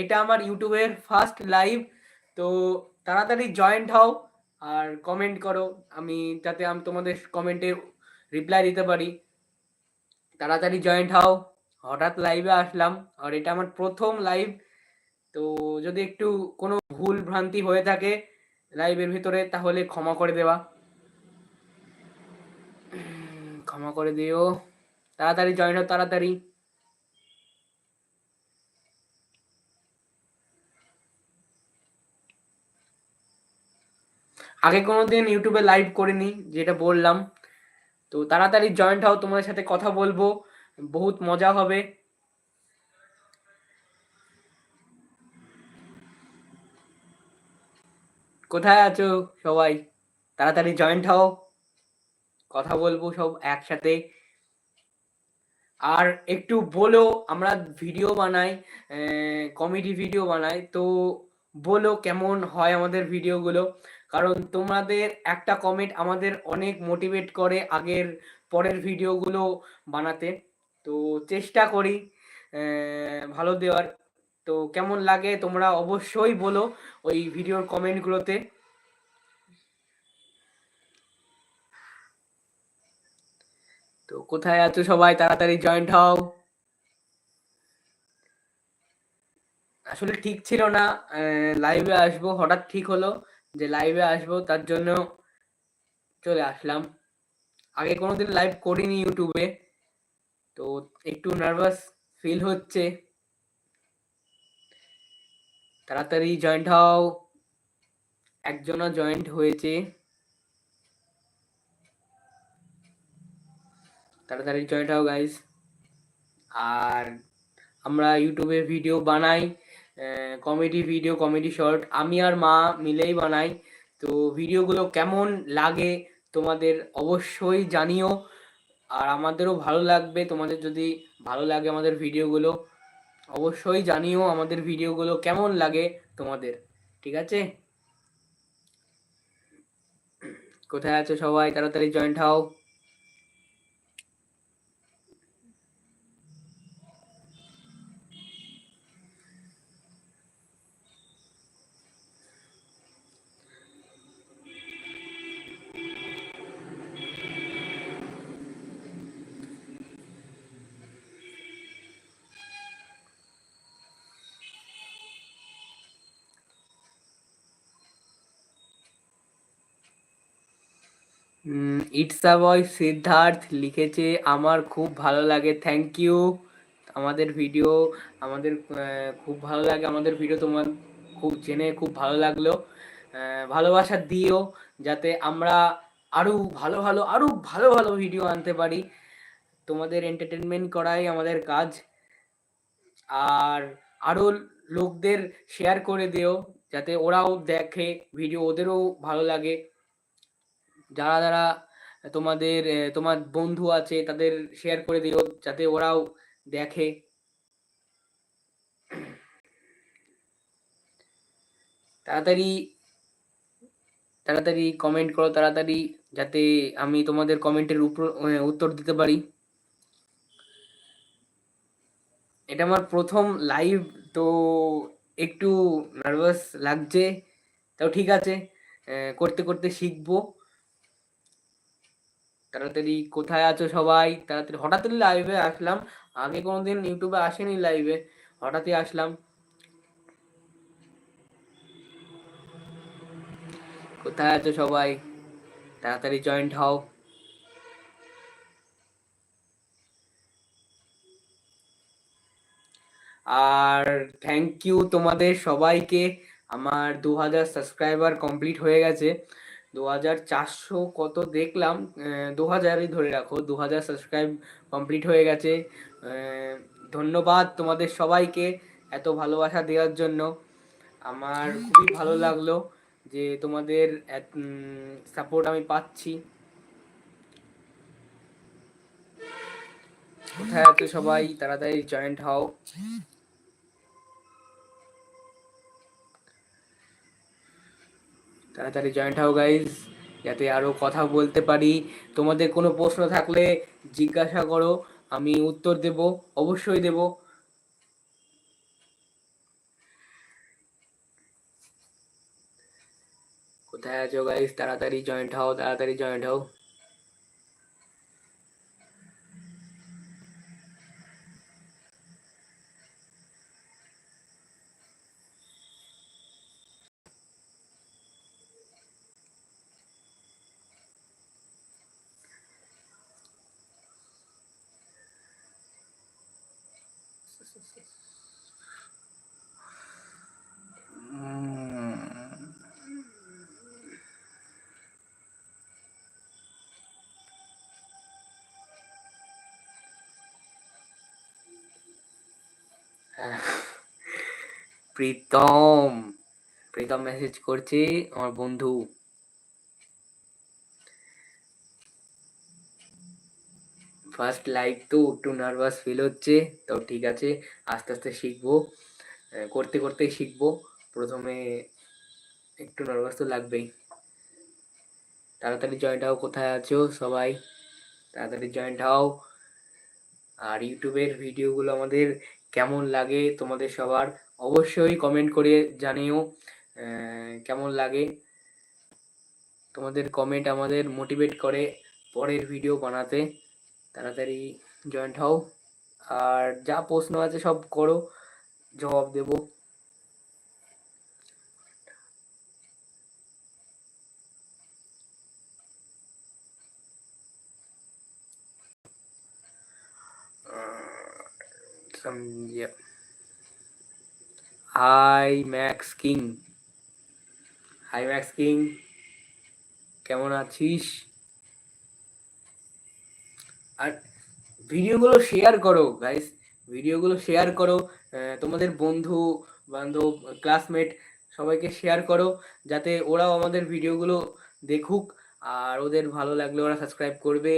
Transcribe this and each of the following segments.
এটা আমার ইউটিউবের ফার্স্ট লাইভ তো তাড়াতাড়ি জয়েন্ট হও আর কমেন্ট করো। আমি যাতে আমি তোমাদের কমেন্টের রিপ্লাই দিতে পারি। তাড়াতাড়ি জয়েন্ট হও। হঠাৎ লাইভে আসলাম আর এটা আমার প্রথম লাইভ তো যদি একটু কোনো ভুল ভ্রান্তি হয়ে থাকে লাইভের ভিতরে, তাহলে ক্ষমা করে দেওয়া। ক্ষমা করে দিও। তাড়াতাড়ি জয়েন হও, তাড়াতাড়ি। আগে কোনোদিন ইউটিউবে লাইভ করিনি, যেটা বললাম। তো তাড়াতাড়ি জয়েন্ট হও, তোমাদের সাথে কথা বলব। বহুত মজা হবে। কোথায় আছো সবাই? তাড়াতাড়ি জয়েন্ট হও। কথা বলব সব একসাথে। আর একটু বলো, আমরা ভিডিও বানাই কমেডি ভিডিও বানাই, তো বলো কেমন হয় আমাদের ভিডিওগুলো কারণ তোমাদের একটা কমেন্ট আমাদের অনেক মোটিভেট করে আগের পরের ভিডিওগুলো বানাতে। তো চেষ্টা করি ভালো দেওয়ার। তো কেমন লাগে তোমরা অবশ্যই বলো ওই ভিডিওর কমেন্টগুলোতে তো কোথায় আছো সবাই? তাড়াতাড়ি জয়েন্ট হও। আসলে ঠিক ছিল না লাইভে আসব, হঠাৎ ঠিক হলো। যে লাইভে আসব, তার জন্য চলে আসলাম। আগে কোনোদিন লাইভ করিনি ইউটিউবে তো একটু নার্ভাস ফিল হচ্ছে। তাড়াতাড়ি জয়েন্ট হও। একজনও জয়েন্ট হয়েছে। তাড়াতাড়ি জয়েন্ট হও গাইস আর আমরা ইউটিউবে ভিডিও বানাই। কমেডি ভিডিও কমেডি শর্ট আমি আর মা মিলেই বানাই। তো ভিডিওগুলো কেমন লাগে তোমাদের অবশ্যই জানিও। আর আমাদেরও ভালো লাগবে, তোমাদের যদি ভালো লাগে আমাদের ভিডিওগুলো, অবশ্যই জানিও আমাদের ভিডিওগুলো কেমন লাগে তোমাদের, ঠিক আছে? কোথায় আছো সবাই? তাড়াতাড়ি জয়েন্ট হও। ইটসা বয় সিদ্ধার্থ লিখেছে, আমার খুব ভালো লাগে থ্যাংক ইউ আমাদের ভিডিও আমাদের খুব ভালো লাগে, আমাদের ভিডিও তোমার খুব জেনে খুব ভালো লাগল। ভালোবাসা দিও, যাতে আমরা আরও ভালো ভালো আরও ভালো ভালো ভিডিও আনতে পারি। তোমাদের এন্টারটেনমেন্ট করাই আমাদের কাজ। আর আরও লোকদের শেয়ার করে দিও, যাতে ওরাও দেখে ভিডিও ওদেরও ভালো লাগে। যারা যারা তোমাদের তোমার বন্ধু আছে, তাদের শেয়ার করে দিও, যাতে ওরাও দেখে। তাড়াতাড়ি তাড়াতাড়ি কমেন্ট করো তাড়াতাড়ি, যাতে আমি তোমাদের কমেন্টের উপর উত্তর দিতে পারি। এটা আমার প্রথম লাইভ তো একটু নার্ভাস লাগছে। তাও ঠিক আছে করতে করতে শিখব। তাড়াতাড়ি কোথায় আছো সবাই? তাড়াতাড়ি, হঠাৎই লাইভে আসলাম। আগে কোনোদিন ইউটিউবে আসেনি লাইভে হঠাৎই আসলাম। কোথায় আছো সবাই? তাড়াতাড়ি জয়েন্ট হও। আর থ্যাংক ইউ তোমাদের সবাইকে। আমার দু হাজার সাবস্ক্রাইবার কমপ্লিট হয়ে গেছে। দু হাজার চারশো কত দেখলাম দু হাজারই ধরে রাখো দু হাজার সাবস্ক্রাইব কমপ্লিট হয়ে গেছে। ধন্যবাদ তোমাদের সবাইকে এত ভালোবাসা দেওয়ার জন্য। আমার খুবই ভালো লাগল যে তোমাদের সাপোর্ট আমি পাচ্ছি। কোথায় আছো সবাই? তাড়াতাড়ি জয়েন্ট হও। তাড়াতাড়ি জয়েন্ট হও গাইজ যাতে আরও কথা বলতে পারি। তোমাদের কোনো প্রশ্ন থাকলে জিজ্ঞাসা করো, আমি উত্তর দেব, অবশ্যই দেব। কোথায় আছো গাইজ তাড়াতাড়ি জয়েন্ট হও, তাড়াতাড়ি জয়েন্ট হও। প্রীতম প্রীতম মেসেজ করছে আমার বন্ধু। ফার্স্ট লাইভ তো একটু নার্ভাস ফিল হচ্ছে, তো ঠিক আছে, আস্তে আস্তে শিখব। করতে করতে শিখব। প্রথমে একটু নার্ভাস তো লাগবেই। তাড়াতাড়ি জয়েন্ট হও কোথায় আছো সবাই? তাড়াতাড়ি জয়েন্ট হও আর ইউটিউবের ভিডিওগুলো আমাদের কেমন লাগে তোমাদের সবার? অবশ্যই কমেন্ট করে জানিও। কেমন লাগে? তোমাদের কমেন্ট আমাদের মোটিভেট করে পরের ভিডিও বানাতে। তাড়াতাড়ি জয়েন্ট হও। আর যা প্রশ্ন আছে সব করো, জবাব দেব। સમજ્યા hi Max king hi Max king কেমন আছিস? আর ভিডিওগুলো শেয়ার করো গাইস ভিডিওগুলো শেয়ার করো তোমাদের বন্ধু, বান্ধব ক্লাসমেট সবাইকে শেয়ার করো, যাতে ওরাও আমাদের ভিডিওগুলো দেখুক, আর ওদের ভালো লাগলে ওরা সাবস্ক্রাইব করবে।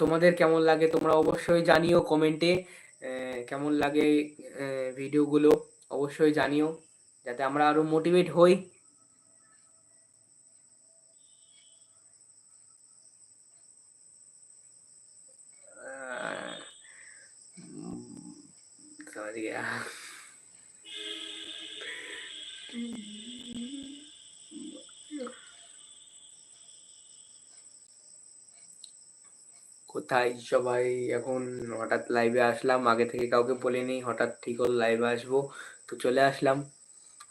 তোমাদের কেমন লাগে তোমরা অবশ্যই জানিও কমেন্টে কেমন লাগে ভিডিওগুলো অবশ্যই জানিও যাতে আমরা আরও মোটিভেট হই। কোথায়? সবাই এখন হঠাৎ লাইভে আসলাম। আগে থেকে কাউকে বলিনি, হঠাৎ ঠিক হলো লাইভে আসব। তো চলে আসলাম।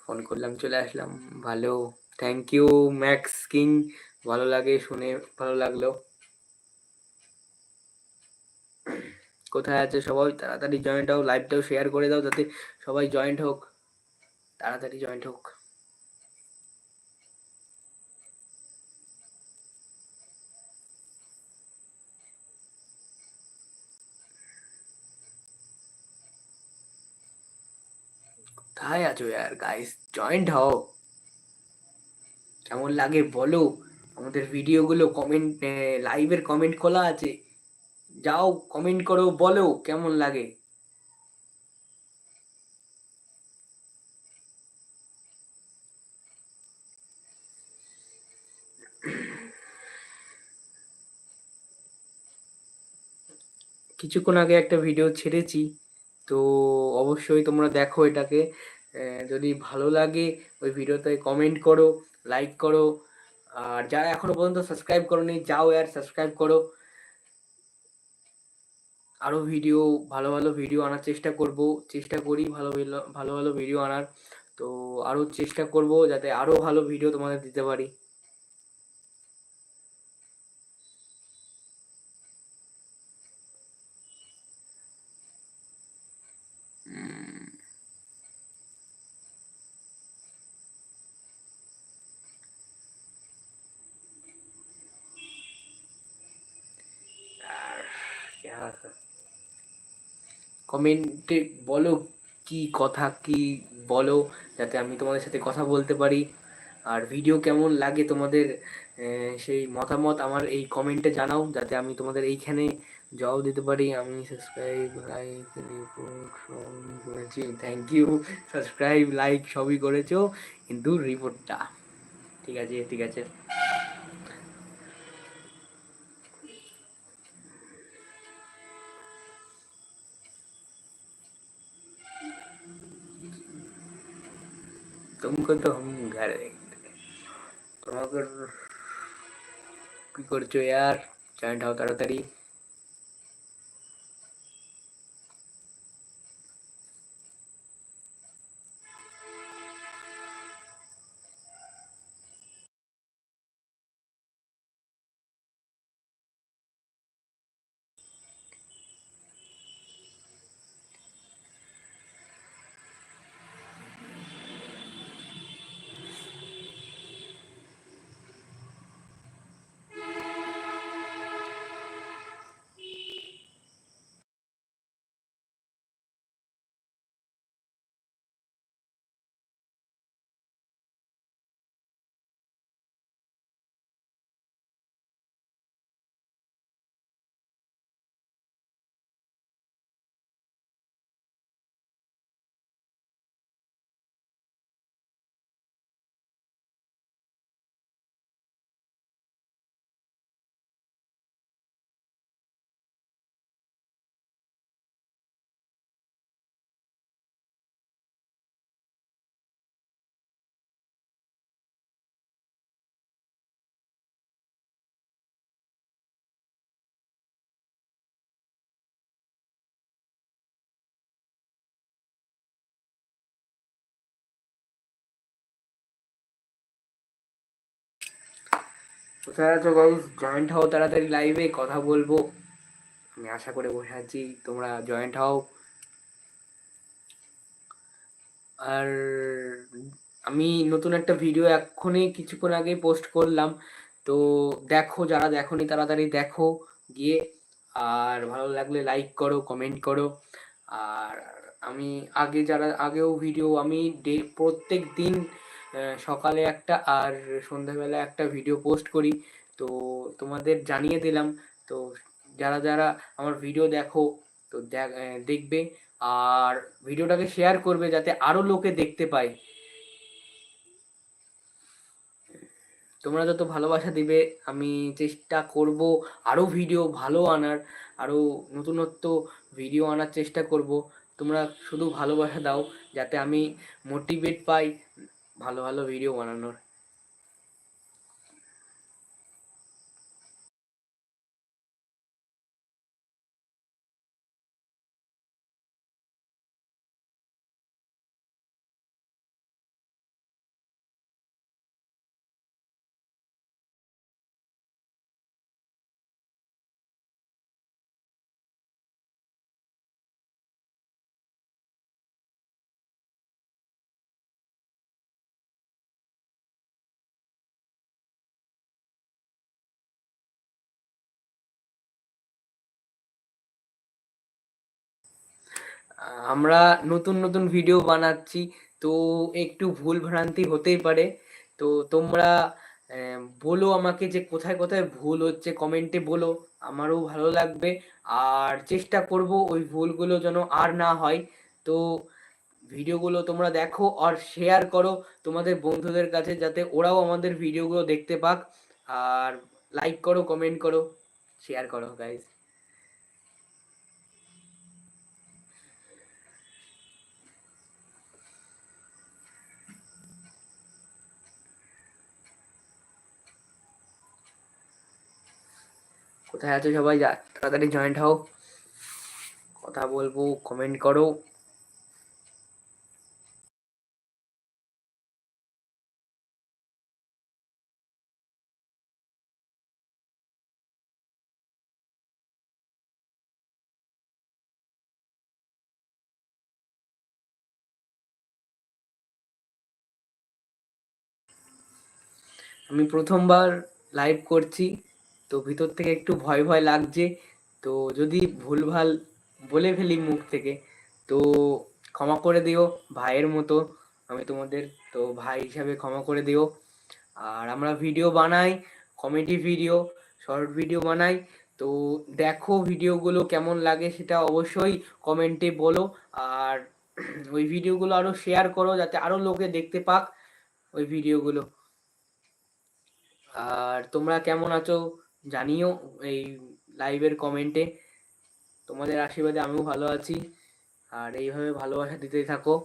ফোন করলাম, চলে আসলাম। ভালো। থ্যাংক ইউ ম্যাক্স কিং ভালো লাগে শুনে ভালো লাগল। কোথায় আছে সবাই? তাড়াতাড়ি জয়েন্ট হোক লাইভটাও শেয়ার করে দাও, যাতে সবাই জয়েন্ট হোক। তাড়াতাড়ি জয়েন্ট হোক। কোথায় আছো यार? গাইস জয়েন্ট হও। কেমন লাগে বলো? আমাদের ভিডিওগুলো কমেন্ট লাইভের কমেন্ট খোলা আছে। যাও কমেন্ট করো, বলো, কেমন লাগে? কিছুক্ষণ আগে একটা ভিডিও ছেড়েছি, তো অবশ্যই তোমরা দেখো এটাকে। যদি ভালো লাগে ওই ভিডিওতে কমেন্ট করো লাইক করো। আর যারা এখনও পর্যন্ত সাবস্ক্রাইব করোনি, যাও আর সাবস্ক্রাইব করো। আরও ভিডিও ভালো ভালো ভিডিও আনার চেষ্টা করব। চেষ্টা করি ভালো ভালো ভালো ভিডিও আনার। তো আরও চেষ্টা করব যাতে আরও ভালো ভিডিও তোমাদের দিতে পারি। কমেন্টে বলো কি কথা, কি বলো, যাতে আমি তোমাদের সাথে কথা বলতে পারি। আর ভিডিও কেমন লাগে তোমাদের সেই মতামত আমার এই কমেন্টে জানাও, যাতে আমি তোমাদের এইখানে জবাব দিতে পারি। আমি সাবস্ক্রাইব লাইক করেছি। থ্যাংক ইউ সাবস্ক্রাইব লাইক সবই করেছ। কিন্তু রিপোর্টটা ঠিক আছে ঠিক আছে। तुमको तो हम घर देंगे तुम अगर कोई कर यार जॉइंट हो ताड़ाताड़ी কোথায় আছো গাইস জয়েন্ট হও তাড়াতাড়ি লাইভে কথা বলব। আমি আশা করে বসে আছি, তোমরা জয়েন্ট হও। আর আমি নতুন একটা ভিডিও এক্ষুনি কিছুক্ষণ আগে পোস্ট করলাম। তো দেখো, যারা দেখোনি তাড়াতাড়ি দেখো গিয়ে। আর ভালো লাগলে লাইক করো কমেন্ট করো। আর আমি আগে যারা, আগেও ভিডিও আমি প্রত্যেক দিন সকালে একটা আর সন্ধ্যাবেলা একটা ভিডিও পোস্ট করি। তো তোমাদের জানিয়ে দিলাম। তো যারা যারা আমার ভিডিও দেখো, তো দেখবে। আর ভিডিওটাকে শেয়ার করবে যাতে আরও লোকে দেখতে পায়। তোমরা যত ভালোবাসা দিবে, আমি চেষ্টা করব আরও ভিডিও ভালো আনার আরও নতুনত্ব ভিডিও আনার চেষ্টা করব। তোমরা শুধু ভালোবাসা দাও, যাতে আমি মোটিভেট পাই। ভালো ভালো ভিডিও বানানোর। আমরা নতুন নতুন ভিডিও বানাচ্ছি, তো একটু ভুল ভ্রান্তি হতেই পারে। তো তোমরা বলো আমাকে যে কোথায় কোথায় ভুল হচ্ছে কমেন্টে বলো, আমারও ভালো লাগবে। আর চেষ্টা করব ওই ভুলগুলো যেন আর না হয়। তো ভিডিওগুলো তোমরা দেখো আর শেয়ার করো তোমাদের বন্ধুদের কাছে, যাতে ওরাও আমাদের ভিডিওগুলো দেখতে পাক। আর লাইক করো কমেন্ট করো শেয়ার করো গাইজ কোথায় আছো সবাই? যা, তাড়াতাড়ি জয়েন্ট হও। কথা বলব কমেন্ট করো। আমি প্রথমবার লাইভ করছি। তো ভিতর থেকে একটু ভয় ভয় লাগছে। তো যদি ভুলভাল বলে ফেলি মুখ থেকে, তো ক্ষমা করে দিও ভাইয়ের মতো আমি তোমাদের, তো ভাই হিসাবে ক্ষমা করে দিও। আর আমরা ভিডিও বানাই কমেডি ভিডিও শর্ট ভিডিও বানাই। তো দেখো ভিডিওগুলো কেমন লাগে সেটা অবশ্যই কমেন্টে বলো। আর ওই ভিডিওগুলো আরও শেয়ার করো যাতে আরও লোকে দেখতে পাক ওই ভিডিওগুলো আর তোমরা কেমন আছো? জানিও এই লাইভের কমেন্টে তোমাদের আশীর্বাদে আমিও ভালো আছি। আর এইভাবে ভালোবাসা দিতেই থাকো।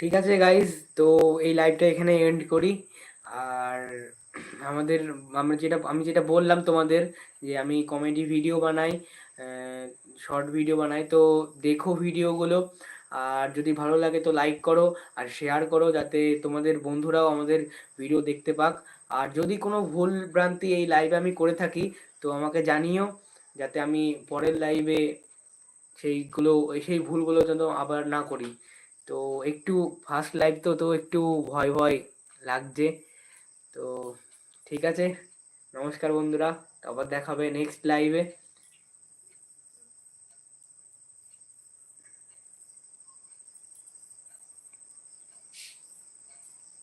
ঠিক আছে গাইজ তো এই লাইভটা এখানে এন্ড করি। আর আমাদের, আমরা যেটা, আমি যেটা বললাম তোমাদের যে আমি কমেডি ভিডিও বানাই শর্ট ভিডিও বানাই, তো দেখো ভিডিওগুলো আর যদি ভালো লাগে তো লাইক করো আর শেয়ার করো যাতে তোমাদের বন্ধুরাও আমাদের ভিডিও দেখতে পাক। আর যদি কোনো ভুল ভ্রান্তি এই লাইভে আমি করে থাকি, তো আমাকে জানিও যাতে আমি পরের লাইভে সেইগুলো, সেই ভুলগুলো যেন আবার না করি। তো একটু ফার্স্ট লাইভ তো তো একটু ভয় ভয় লাগছে। তো ঠিক আছে, নমস্কার বন্ধুরা, আবার দেখাবে নেক্সট লাইভে